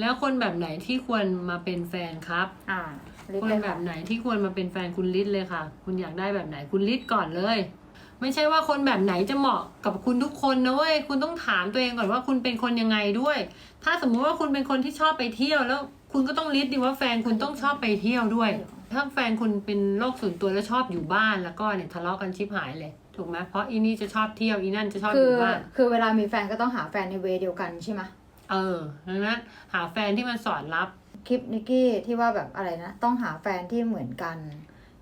แล้วคนแบบไหนที่ควรมาเป็นแฟนครับ อ่าลิสคนเลยแบค่ะบไหนที่ควรมาเป็นแฟนคุณลิศเลยค่ะ คุณอยากได้แบบไหนคุณลิศก่อนเลย ไม่ใช่ว่าคนแบบไหนจะเหมาะกับคุณทุกคนนะเว้ยคุณต้องถามตัวเองก่อนว่าคุณเป็นคนยังไงด้วย ถ้าสมมุติว่าคุณเป็นคนที่ชอบไปเที่ยว แล้วคุณก็ต้องลิสต์ดิว่าแฟนคุณต้องชอบไปเที่ยวด้วย ถ้าแฟนคุณเป็นโรคส่วนตัวแล้วชอบอยู่บ้านแล้วก็เนี่ยทะเลาะกันชิบหายเลยถูกไหมเพราะอีนี่จะชอบเที่ยวอีนั่นจะชอบอคือ ยู่บ้าน คือเวลามีแฟนก็ต้องหาแฟนในเวย์เดียวกันใช่ไหม เออดังนั้นหาแฟนที่มันสอนรับ คลิปนิกกี้ที่ว่าแบบอะไรนะ ต้องหาแฟนที่เหมือนกัน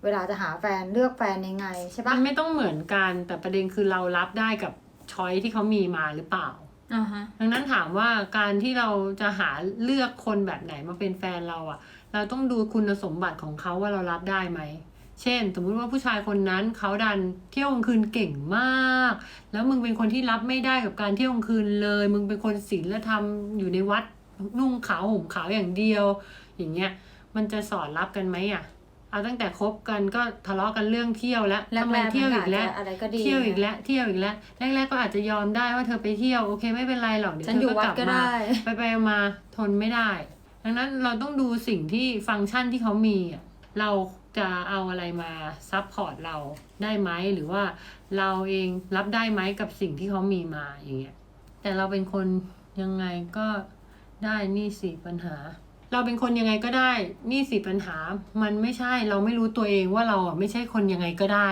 เวลาจะหาแฟนเลือกแฟนยังไงใช่มัปะนไม่ต้องเหมือนกันแต่ประเด็นคือเรารับได้กับช้อยที่เขามีมาหรือเปล่าอ่าฮะดังนั้นถามว่าการที่เราจะหาเลือกคนแบบไหนมาเป็นแฟนเราอะเราต้องดูคุณสมบัติของเขาว่าเรารับได้ไหม เช่น สมมุติว่าผู้ชายคนนั้นเขาดันเที่ยวกลางคืนเก่งมาก แล้วมึงเป็นคนที่รับไม่ได้กับการเที่ยวกลางคืนเลย มึงเป็นคนศีลธรรมอยู่ในวัดนุ่งขาวห่มขาวอย่างเดียว อย่างเงี้ย มันจะสอนรับกันไหมอะเอาตั้งแต่คบกันก็ทะเลาะกันเรื่องเที่ยวแล้วแรกทำไมๆเที่ยวมันอีกแล้วอาจจะอะไรก็ดีเที่ยวอีกแล้วเที่ยวอีกแล้วแรกๆก็อาจจะยอมได้ว่าเธอไปเที่ยวโอเคไม่เป็นไรหรอกเดี๋ยวฉันเธอยู่อก็วักดลับก็มาได้ไปไปๆมาทนไม่ได้ ดังนั้นเราต้องดูสิ่งที่ฟังก์ชันที่เขามีอะ เราจะเอาอะไรมาซับพอร์ตเราได้ไหมหรือว่าเราเองรับได้ไหมกับสิ่งที่เขามีมาอย่างเงี้ยแต่เราเป็นคนยังไงก็ได้นี่สิปัญหา เราเป็นคนยังไงก็ได้นี่สิปัญหา มันไม่ใช่เราไม่รู้ตัวเองว่าเราอะไม่ใช่คนยังไงก็ได้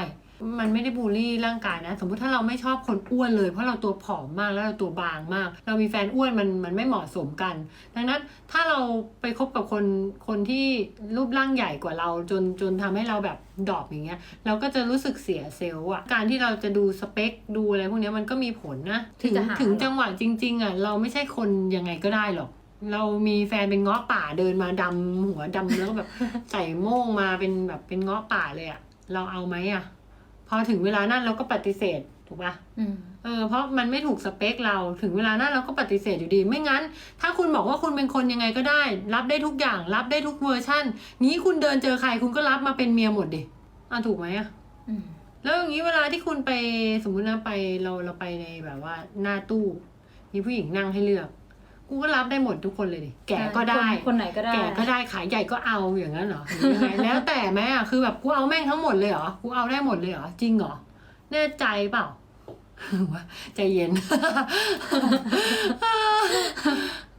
มันไม่ได้บูลลี่ร่างกายนะ สมมุติถ้าเราไม่ชอบคนอ้วนเลย เพราะเราตัวผอมมากแล้วเราตัวบางมาก เรามีแฟนอ้วนมันมันไม่เหมาะสมกัน ดังนั้นถ้าเราไปคบกับคนคนที่รูปร่างใหญ่กว่าเราจนจนทำให้เราแบบดรอปอย่างเงี้ย เราก็จะรู้สึกเสียเซลล์อะการที่เราจะดูสเปคดูอะไรพวกเนี้ยมันก็มีผลนะที่ถึงจะหาถึงจังหวะจริง ๆอะเราไม่ใช่คนยังไงก็ได้หรอกเรามีแฟนเป็นเงาะป่าเดินมาดำหัวดำแล้วก็แบบใส่โม่งมาเป็นแบบเป็นเงาะป่าเลยอะเราเอาไหมอะ พอถึงเวลานั้นเราก็ปฏิเสธถูกปะอืมเออเพราะมันไม่ถูกสเปคเราถึงเวลานั้นเราก็ปฏิเสธอยู่ดี ไม่งั้น ถ้าคุณบอกว่าคุณเป็นคนยังไงก็ได้ รับได้ทุกอย่าง รับได้ทุกเวอร์ชั่น นี้คุณเดินเจอใครคุณก็รับมาเป็นเมียหมดดิอะถูกไหมอะอืมแล้วอย่างนี้เวลาที่คุณไปสมมุตินะไปเราเราไปในแบบว่าหน้าตู้ มีผู้หญิงนั่งให้เลือก กูก็รับได้หมดทุกคนเลยดิแก่ก็ได้คนคนไหนก็ได้ แก่ก็ได้ขายใหญ่ก็เอาอย่างนั้นเหรอหรือยังไงแล้วแต่แม่อะคือแบบกูเอาแม่งทั้งหมดเลยเหรอกูเอาได้หมดเลยเหรอจริงเหรอแน่ใจเปล่าใจเย็น